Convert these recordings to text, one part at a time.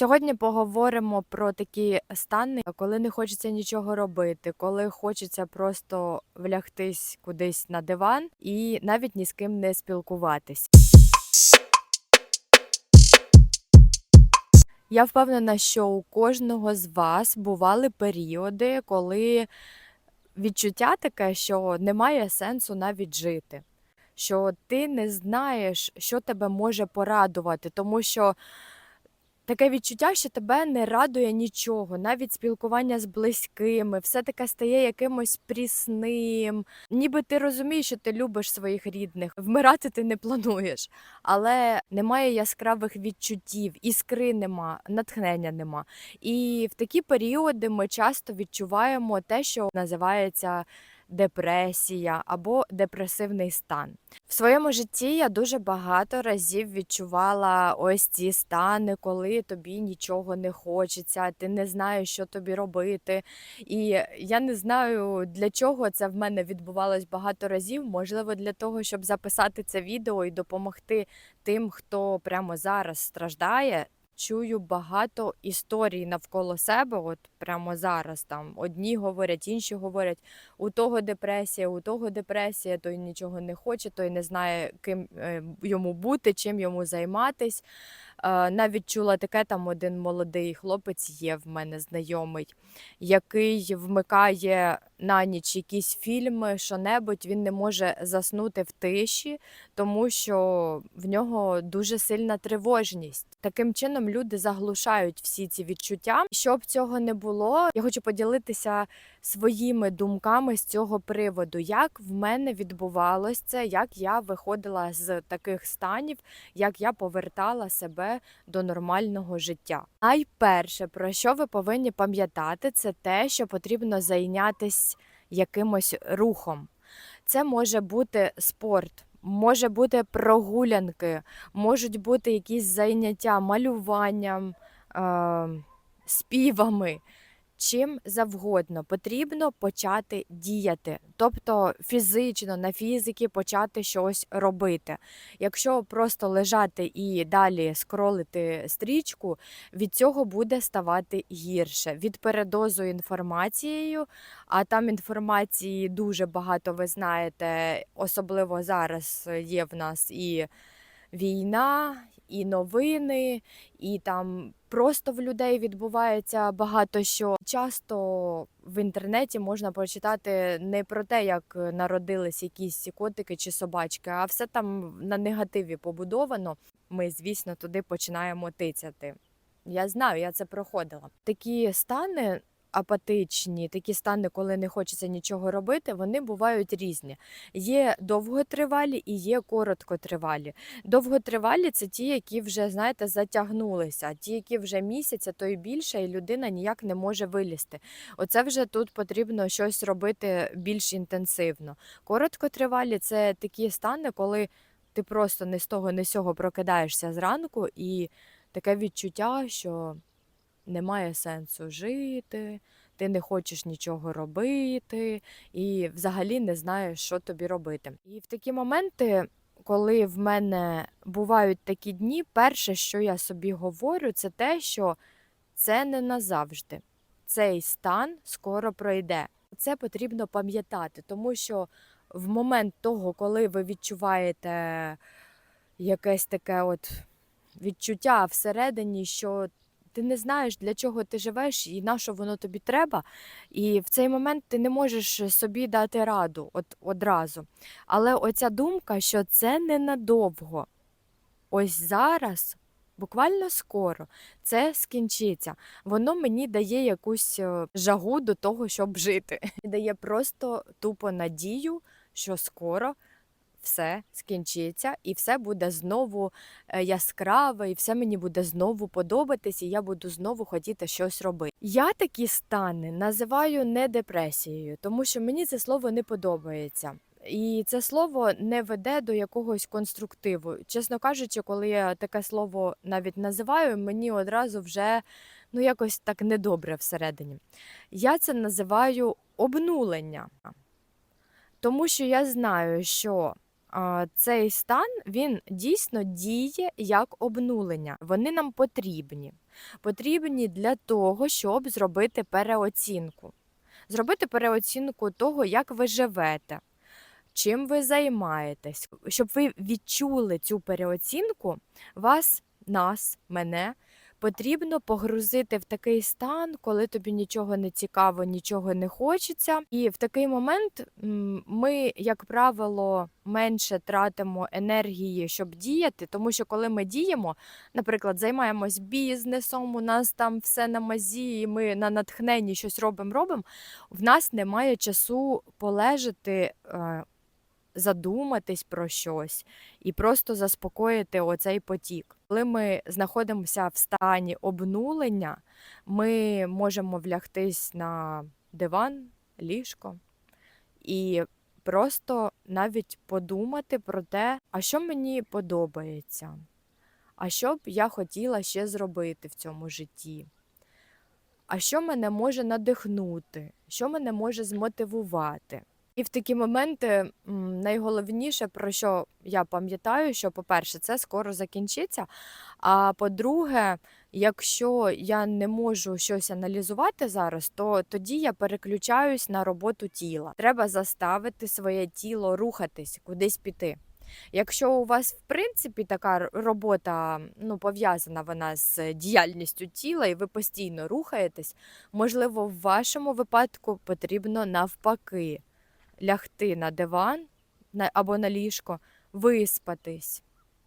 Сьогодні поговоримо про такі стани, коли не хочеться нічого робити, коли хочеться просто влягтись кудись на диван і навіть ні з ким не спілкуватись. Я впевнена, що у кожного з вас бували періоди, коли відчуття таке, що немає сенсу навіть жити, що ти не знаєш, що тебе може порадувати, тому що таке відчуття, що тебе не радує нічого, навіть спілкування з близькими, все таке стає якимось прісним. Ніби ти розумієш, що ти любиш своїх рідних, вмирати ти не плануєш, але немає яскравих відчуттів, іскри нема, натхнення нема. І в такі періоди ми часто відчуваємо те, що називається депресія або депресивний стан. В своєму житті я дуже багато разів відчувала ось ці стани, коли тобі нічого не хочеться, ти не знаєш, що тобі робити. І я не знаю, для чого це в мене відбувалось багато разів. Можливо, для того, щоб записати це відео і допомогти тим, хто прямо зараз страждає. Чую багато історій навколо себе, от прямо зараз там одні говорять, інші говорять, у того депресія, у того депресія, той нічого не хоче, той не знає, ким е, йому бути, чим йому займатись. Е, Навіть чула таке, там один молодий хлопець є в мене знайомий, який вмикає на ніч якісь фільми, що-небудь, він не може заснути в тиші, тому що в нього дуже сильна тривожність. Таким чином люди заглушають всі ці відчуття. Щоб цього не було, я хочу поділитися своїми думками з цього приводу, як в мене відбувалось це, як я виходила з таких станів, як я повертала себе до нормального життя. Найперше, про що ви повинні пам'ятати, це те, що потрібно зайнятися якимось рухом. Це може бути спорт. Може бути прогулянки, можуть бути якісь заняття малюванням, е, співами, чим завгодно. Потрібно почати діяти, тобто фізично на фізики почати щось робити. Якщо просто лежати і далі скролити стрічку, від цього буде ставати гірше. Від передозу інформацією, а там інформації дуже багато, ви знаєте, особливо зараз є в нас і війна, і новини, і там просто в людей відбувається багато що. Часто в інтернеті можна прочитати не про те, як народились якісь котики чи собачки, а все там на негативі побудовано. Ми, звісно, туди починаємо тицяти. Я знаю, я це проходила. Такі стани апатичні, такі стани, коли не хочеться нічого робити, вони бувають різні. Є довготривалі і є короткотривалі. Довготривалі це ті, які вже, знаєте, затягнулися, ті, які вже місяця, то і більше, і людина ніяк не може вилізти. Оце вже тут потрібно щось робити більш інтенсивно. Короткотривалі це такі стани, коли ти просто не з того, не з сього прокидаєшся зранку, і таке відчуття, що немає сенсу жити, ти не хочеш нічого робити, і взагалі не знаєш, що тобі робити. І в такі моменти, коли в мене бувають такі дні, перше, що я собі говорю, це те, що це не назавжди. Цей стан скоро пройде. Це потрібно пам'ятати, тому що в момент того, коли ви відчуваєте якесь таке от відчуття всередині, що ти не знаєш, для чого ти живеш і на що воно тобі треба. І в цей момент ти не можеш собі дати раду от одразу. Але оця думка, що це ненадовго. Ось зараз, буквально скоро, це скінчиться. Воно мені дає якусь е, жагу до того, щоб жити. Дає просто тупо надію, що скоро все скінчиться, і все буде знову е, яскраве, і все мені буде знову подобатись, і я буду знову хотіти щось робити. Я такі стани називаю не депресією, тому що мені це слово не подобається. І це слово не веде до якогось конструктиву. Чесно кажучи, коли я таке слово навіть називаю, мені одразу вже ну якось так недобре всередині. Я це називаю обнулення. Тому що я знаю, що цей стан він дійсно діє як обнулення. Вони нам потрібні. потрібні для того, щоб зробити переоцінку. Зробити переоцінку того, як ви живете, чим ви займаєтесь, щоб ви відчули цю переоцінку, вас, нас, мене потрібно погрузити в такий стан, коли тобі нічого не цікаво, нічого не хочеться. І в такий момент ми, як правило, менше тратимо енергії, щоб діяти, тому що коли ми діємо, наприклад, займаємось бізнесом, у нас там все на мазі, і ми на натхненні щось робимо, робимо, в нас немає часу полежати. Задуматись про щось і просто заспокоїти оцей потік. Коли ми знаходимося в стані обнулення, ми можемо влягтись на диван, ліжко і просто навіть подумати про те, а що мені подобається, а що б я хотіла ще зробити в цьому житті. А що мене може надихнути, що мене може змотивувати? І в такі моменти найголовніше, про що я пам'ятаю, що, по-перше, це скоро закінчиться. А по-друге, якщо я не можу щось аналізувати зараз, то тоді я переключаюсь на роботу тіла. Треба заставити своє тіло рухатись, кудись піти. Якщо у вас, в принципі, така робота ну, пов'язана вона з діяльністю тіла, і ви постійно рухаєтесь, можливо, в вашому випадку потрібно навпаки лягти на диван або на ліжко, виспатись,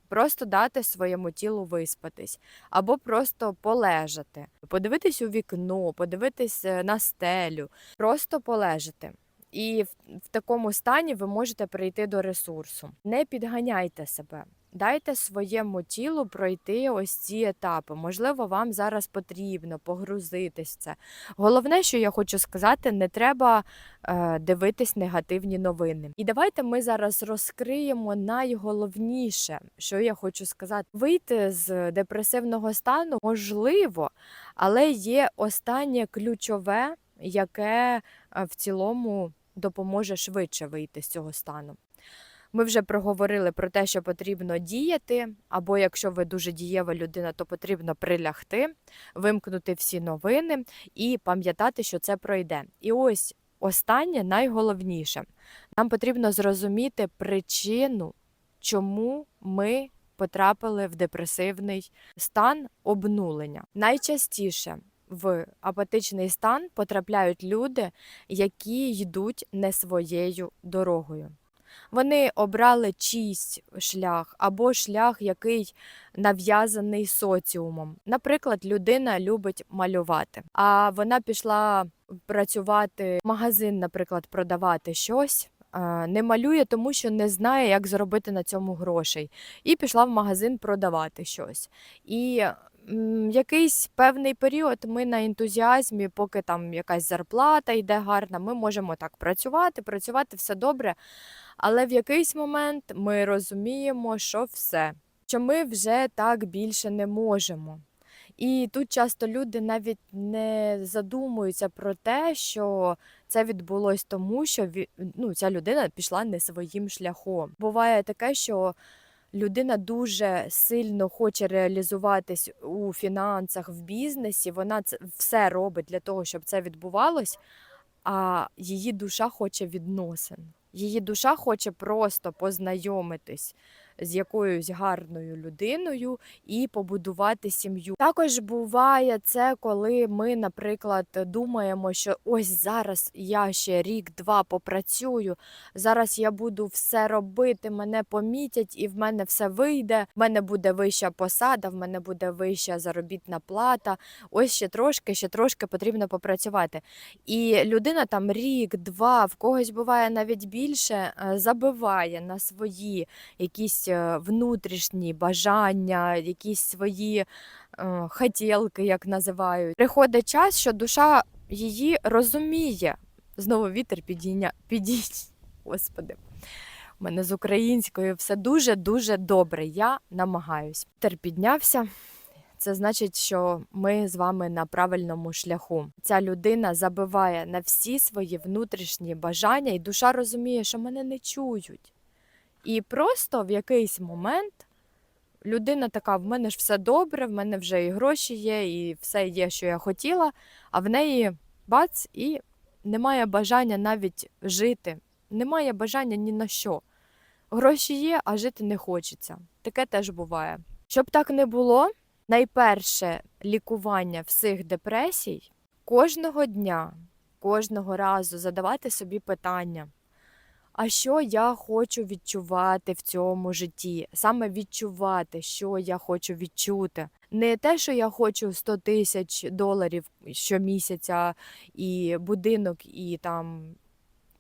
просто дати своєму тілу виспатись, або просто полежати, подивитись у вікно, подивитись е, на стелю, просто полежати. І в, в такому стані ви можете прийти до ресурсу. Не підганяйте себе. Дайте своєму тілу пройти ось ці етапи. Можливо, вам зараз потрібно погрузитись в це. Головне, що я хочу сказати, не треба е, дивитись негативні новини. І давайте ми зараз розкриємо найголовніше, що я хочу сказати. Вийти з депресивного стану можливо, але є останнє ключове, яке е, в цілому допоможе швидше вийти з цього стану. Ми вже проговорили про те, що потрібно діяти, або якщо ви дуже дієва людина, то потрібно прилягти, вимкнути всі новини і пам'ятати, що це пройде. І ось останнє найголовніше. Нам потрібно зрозуміти причину, чому ми потрапили в депресивний стан обнулення. Найчастіше в апатичний стан потрапляють люди, які йдуть не своєю дорогою. Вони обрали чийсь шлях або шлях, який нав'язаний соціумом. Наприклад, людина любить малювати, а вона пішла працювати в магазин, наприклад, продавати щось. Не малює, тому що не знає, як заробити на цьому грошей, і пішла в магазин продавати щось. І якийсь певний період ми на ентузіазмі, поки там якась зарплата йде гарна, ми можемо так працювати, працювати все добре. Але в якийсь момент ми розуміємо, що все, що ми вже так більше не можемо. І тут часто люди навіть не задумуються про те, що це відбулось тому, що ну, ця людина пішла не своїм шляхом. Буває таке, що людина дуже сильно хоче реалізуватись у фінансах, в бізнесі. Вона це все робить для того, щоб це відбувалось, а її душа хоче відносин. Її душа хоче просто познайомитись з якоюсь гарною людиною і побудувати сім'ю. Також буває це, коли ми, наприклад, думаємо, що ось зараз я ще рік-два попрацюю, зараз я буду все робити, мене помітять, і в мене все вийде. В мене буде вища посада, в мене буде вища заробітна плата. Ось ще трошки, ще трошки потрібно попрацювати. І людина там рік-два, в когось буває навіть більше, е, забиває на свої якісь е, внутрішні бажання, якісь свої е, хотілки, як називають. Приходить час, що душа її розуміє. Знову вітер підійня... підійня... Господи. У мене з українською все дуже-дуже добре. Я намагаюсь. Вітер піднявся. Це значить, що ми з вами на правильному шляху. Ця людина забиває на всі свої внутрішні бажання, і душа розуміє, що мене не чують. І просто в якийсь момент людина така: в мене ж все добре, в мене вже і гроші є, і все є, що я хотіла, а в неї бац, і немає бажання навіть жити, немає бажання ні на що. Гроші є, а жити не хочеться. Таке теж буває. Щоб так не було, найперше лікування всіх депресій кожного дня, кожного разу задавати собі питання. А що я хочу відчувати в цьому житті? Саме відчувати, що я хочу відчути. Не те, що я хочу 100 тисяч доларів щомісяця, і будинок, і там,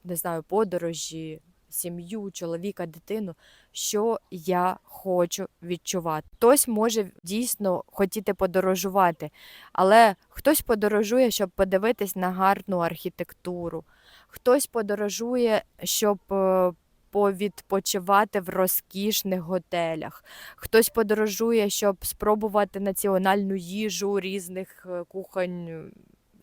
не знаю, подорожі, сім'ю, чоловіка, дитину. Що я хочу відчувати. Хтось може дійсно хотіти подорожувати, але хтось подорожує, щоб подивитись на гарну архітектуру, хтось подорожує, щоб е, повідпочивати в розкішних готелях, хтось подорожує, щоб спробувати національну їжу різних е, кухонь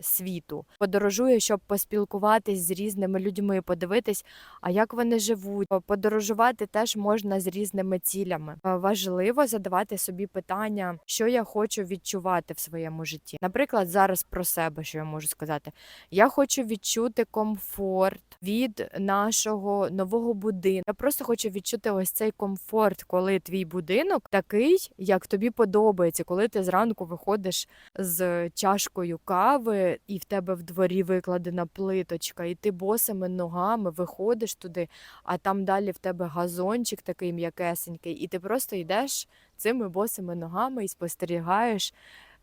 світу. Подорожує, щоб поспілкуватись з різними людьми, подивитись, а як вони живуть. Подорожувати теж можна з різними цілями. Е, Важливо задавати собі питання, що я хочу відчувати в своєму житті. Наприклад, зараз про себе, що я можу сказати. Я хочу відчути комфорт від нашого нового будинку. Я просто хочу відчути ось цей комфорт, коли твій будинок такий, як тобі подобається, коли ти зранку виходиш з чашкою кави, і в тебе в дворі викладена плиточка, і ти босими ногами виходиш туди, а там далі в тебе газончик такий м'якесенький, і ти просто йдеш цими босими ногами і спостерігаєш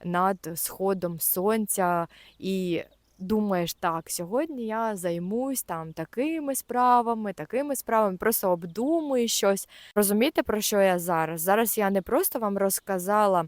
над сходом сонця і думаєш, так, сьогодні я займусь там такими справами, такими справами, просто обдумую щось. Розумієте, про що я зараз? Зараз я не просто вам розказала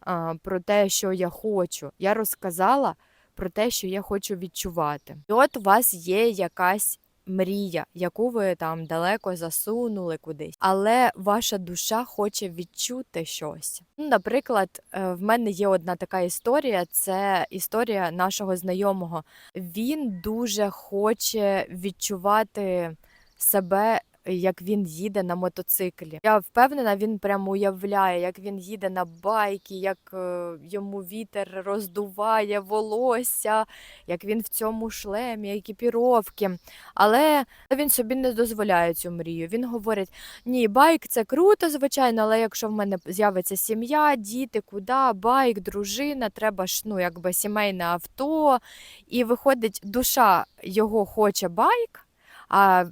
а, про те, що я хочу. Я розказала про те, що я хочу відчувати. І от у вас є якась мрія, яку ви там далеко засунули кудись, але ваша душа хоче відчути щось. Ну, Наприклад, е, в мене є одна така історія, це історія нашого знайомого. Він дуже хоче відчувати себе. Як він їде на мотоциклі. Я впевнена, він прямо уявляє, як він їде на байки, як е, йому вітер роздуває волосся, як він в цьому шлемі, екіпіровки. Але він собі не дозволяє цю мрію. Він говорить: ні, байк це круто, звичайно, але якщо в мене з'явиться сім'я, діти, куди, байк, дружина, треба ж ну, якби сімейне авто. І виходить, душа його хоче байк, а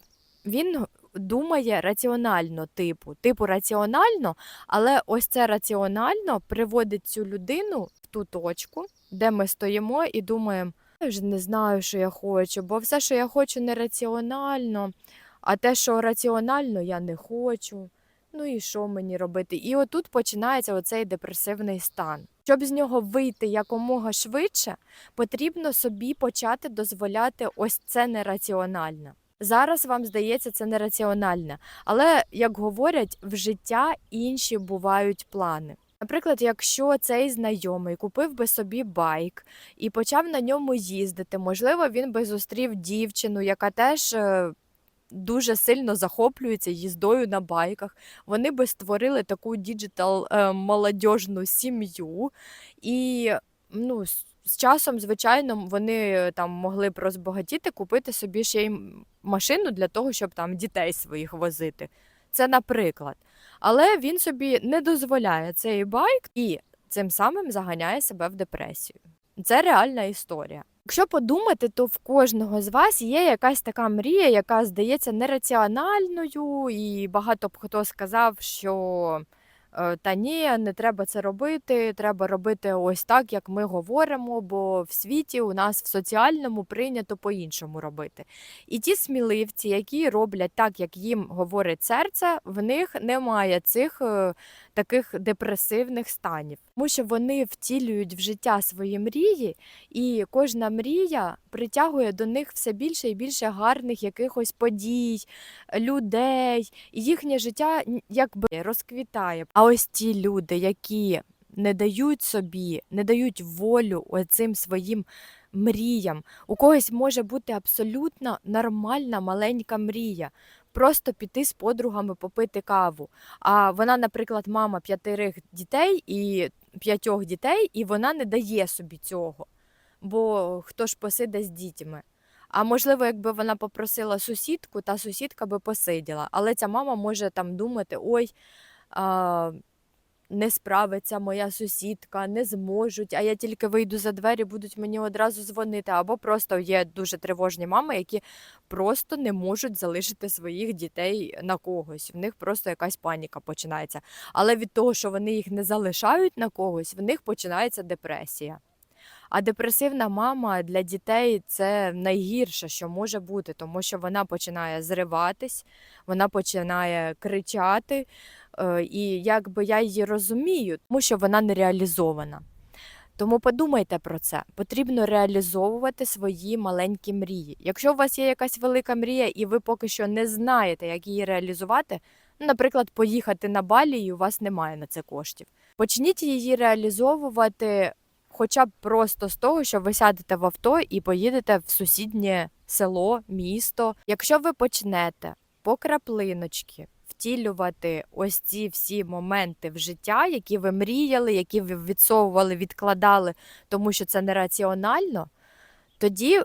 він думає раціонально, типу, типу раціонально, але ось це раціонально приводить цю людину в ту точку, де ми стоїмо і думаємо, я вже не знаю, що я хочу, бо все, що я хочу, нераціонально, а те, що раціонально, я не хочу. Ну і що мені робити? І отут починається оцей депресивний стан. Щоб з нього вийти якомога швидше, потрібно собі почати дозволяти ось це нераціональне. Зараз вам здається це нераціональне, але як говорять, в життя інші бувають плани. Наприклад, якщо цей знайомий купив би собі байк і почав на ньому їздити, можливо, він би зустрів дівчину, яка теж е, дуже сильно захоплюється їздою на байках. Вони би створили таку діджитал е, молодіжну сім'ю, і ну, з часом, звичайно, вони там могли б розбагатіти, купити собі ще й машину для того, щоб там дітей своїх возити. Це наприклад. Але він собі не дозволяє цей байк і цим самим заганяє себе в депресію. Це реальна історія. Якщо подумати, то в кожного з вас є якась така мрія, яка здається нераціональною, і багато б хто сказав, що та ні, не треба це робити, треба робити ось так, як ми говоримо, бо в світі у нас в соціальному прийнято по-іншому робити. І ті сміливці, які роблять так, як їм говорить серце, в них немає цих е, таких депресивних станів, тому що вони втілюють в життя свої мрії, і кожна мрія притягує до них все більше і більше гарних якихось подій, людей, і їхнє життя якби розквітає. А ось ті люди, які не дають собі, не дають волю оцим своїм мріям. У когось може бути абсолютно нормальна маленька мрія. просто піти з подругами попити каву. А вона, наприклад, мама п'ятерих дітей і п'ятьох дітей, і вона не дає собі цього. Бо хто ж посиде з дітьми? А можливо, якби вона попросила сусідку, та сусідка би посиділа. Але ця мама може там думати: ой, а, не справиться моя сусідка, не зможуть, а я тільки вийду за двері, будуть мені одразу дзвонити. Або просто є дуже тривожні мами, які просто не можуть залишити своїх дітей на когось. В них просто якась паніка починається. Але від того, що вони їх не залишають на когось, в них починається депресія. А депресивна мама для дітей це найгірше, що може бути, тому що вона починає зриватись, вона починає кричати. Е, І якби я її розумію, тому що вона не реалізована. Тому подумайте про це. Потрібно реалізовувати свої маленькі мрії. Якщо у вас є якась велика мрія, і ви поки що не знаєте, як її реалізувати, ну, наприклад, поїхати на Балі, і у вас немає на це коштів. Почніть її реалізовувати хоча б просто з того, що ви сядете в авто і поїдете в сусіднє село, місто. Якщо ви почнете по краплиночки втілювати ось ці всі моменти в життя, які ви мріяли, які ви відсовували, відкладали, тому що це нераціонально, тоді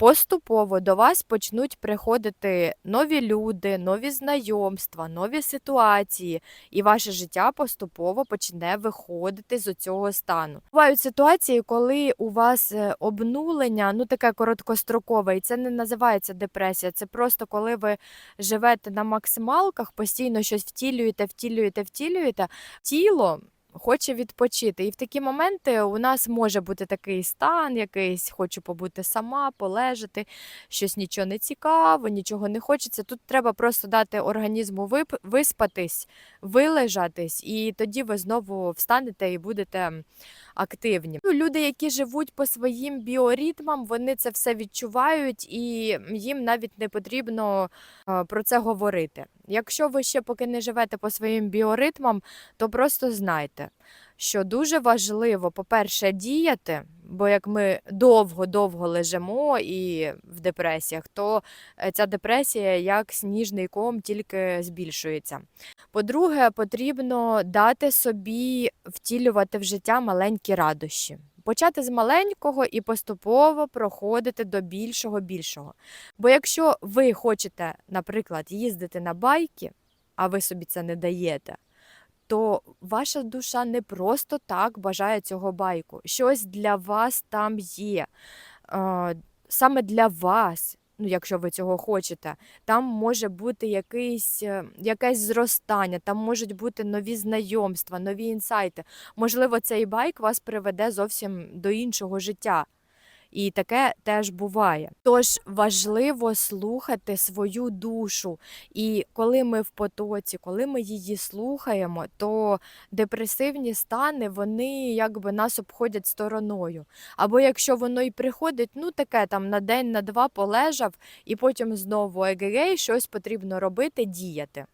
поступово до вас почнуть приходити нові люди, нові знайомства, нові ситуації, і ваше життя поступово почне виходити з цього стану. Бувають ситуації, коли у вас е, обнулення, ну таке короткострокове, і це не називається депресія. Це просто коли ви живете на максималках, постійно щось втілюєте, втілюєте, втілюєте. Тіло хоче відпочити. І в такі моменти у нас може бути такий стан, якийсь хочу побути сама, полежати, щось нічого не цікаво, нічого не хочеться. Тут треба просто дати організму виспатись, вилежатись, і тоді ви знову встанете і будете активні. Ну, люди, які живуть по своїм біоритмам, вони це все відчувають, і їм навіть не потрібно е, про це говорити. Якщо ви ще поки не живете по своїм біоритмам, то просто знайте, що дуже важливо, по-перше, діяти, бо як ми довго-довго лежимо і в депресіях, то е, ця депресія як сніжний ком тільки збільшується. По-друге, потрібно дати собі втілювати в життя маленькі радощі. Почати з маленького і поступово проходити до більшого більшого. Бо якщо ви хочете, наприклад, їздити на байки, а ви собі це не даєте, то ваша душа не просто так бажає цього байку. Щось для вас там є. Саме для вас, ну, якщо ви цього хочете, там може бути якийсь, е, якесь зростання, там можуть бути нові знайомства, нові інсайти. Можливо, цей байк вас приведе зовсім до іншого життя. І таке теж буває. Тож важливо слухати свою душу. І коли ми в потоці, коли ми її слухаємо, то депресивні стани вони якби нас обходять стороною. Або якщо воно й приходить, ну таке там на день, на два полежав, і потім знову егегей, щось потрібно робити, діяти.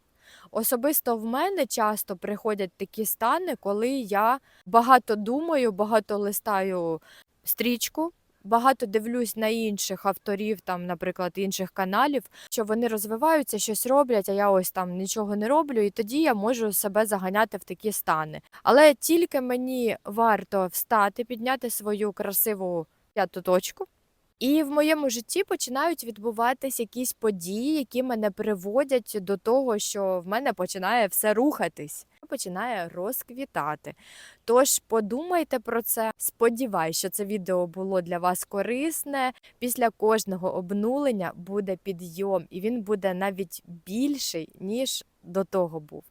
Особисто в мене часто приходять такі стани, коли я багато думаю, багато листаю стрічку. Багато дивлюсь на інших авторів, там, наприклад, інших каналів, що вони розвиваються, щось роблять, а я ось там нічого не роблю, і тоді я можу себе заганяти в такі стани. Але тільки мені варто встати, підняти свою красиву п'яту точку. І в моєму житті починають відбуватись якісь події, які мене приводять до того, що в мене починає все рухатись, починає розквітати. Тож подумайте про це. Сподіваюсь, що це відео було для вас корисне. Після кожного обнулення буде підйом, і він буде навіть більший, ніж до того був.